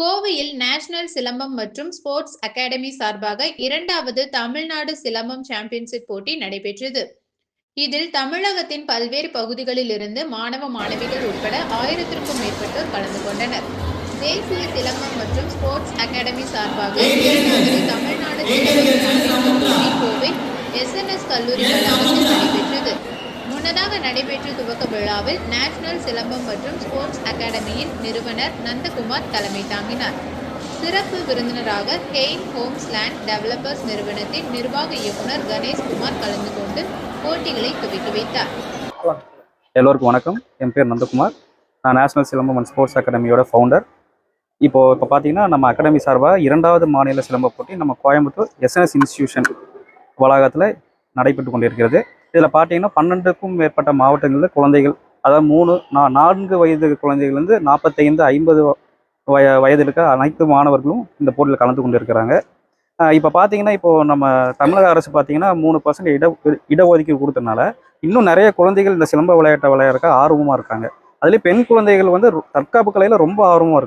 கோவையில் நேஷனல் சிலம்பம் மற்றும் sports academy சார்பாக இரண்டாவது தமிழ்நாடு சிலம்பம் சாம்பியன்ஷிப் போட்டி நடைபெற்றது. இதில் தமிழகத்தின் பல்வேறு பகுதிகளில் இருந்து மாணவ மாணவிகள் உட்பட ஆயிரத்திற்கும் மேற்பட்டோர் கலந்து கொண்டனர். தேசிய சிலம்பம் மற்றும் ஸ்போர்ட்ஸ் அகாடமி சார்பாக இரண்டாவது தமிழ்நாடு சிலம்பம் கோவை எஸ்என்எஸ் கல்லூரி வளாகத்தில் நடைபெற்றது. முன்னதாக நடைபெற்ற துவக்க விழாவில் நேஷனல் சிலம்பம் மற்றும் ஸ்போர்ட்ஸ் அகாடமியின் நிறுவனர் நந்தகுமார் தலைமை தாங்கினார். சிறப்பு விருந்தினராக கெயின் ஹோம்ஸ் லேண்ட் டெவலப்பர்ஸ் நிறுவனத்தின் நிர்வாக இயக்குனர் கணேஷ்குமார் கலந்து கொண்டு போட்டிகளை துவக்கி வைத்தார். எல்லோருக்கும் வணக்கம். என் பேர் நந்தகுமார். நான் நேஷனல் சிலம்பம் அண்ட் ஸ்போர்ட்ஸ் அகாடமியோட ஃபவுண்டர் இப்போது இப்போ பார்த்தீங்கன்னா நம்ம அகாடமி சார்பாக இரண்டாவது மாநில சிலம்ப போட்டி நம்ம கோயம்புத்தூர் எஸ்என்எஸ் இன்ஸ்டியூஷன் வளாகத்தில் நடைபெற்று கொண்டிருக்கிறது. இதில் பார்த்தீங்கன்னா பன்னெண்டுக்கும் மேற்பட்ட மாவட்டங்களில் குழந்தைகள் அதாவது மூணு நா நான்கு வயது குழந்தைகள்லேருந்து நாற்பத்தைந்து ஐம்பது வய வயது இருக்க அனைத்து மாணவர்களும் இந்த போட்டியில் கலந்து கொண்டு இருக்கிறாங்க இப்போ பார்த்தீங்கன்னா இப்போது நம்ம தமிழக அரசு பார்த்தீங்கன்னா மூணு பர்சன்ட் இட இடஒதுக்கீடு கொடுத்தனால இன்னும் நிறைய குழந்தைகள் இந்த சிலம்ப விளையாட்டை விளையாடுறக்க ஆர்வமாக இருக்காங்க. அதுலேயும் பெண் குழந்தைகள் வந்து தற்காப்பு கலையில் ரொம்ப ஆர்வமாக இருக்கு.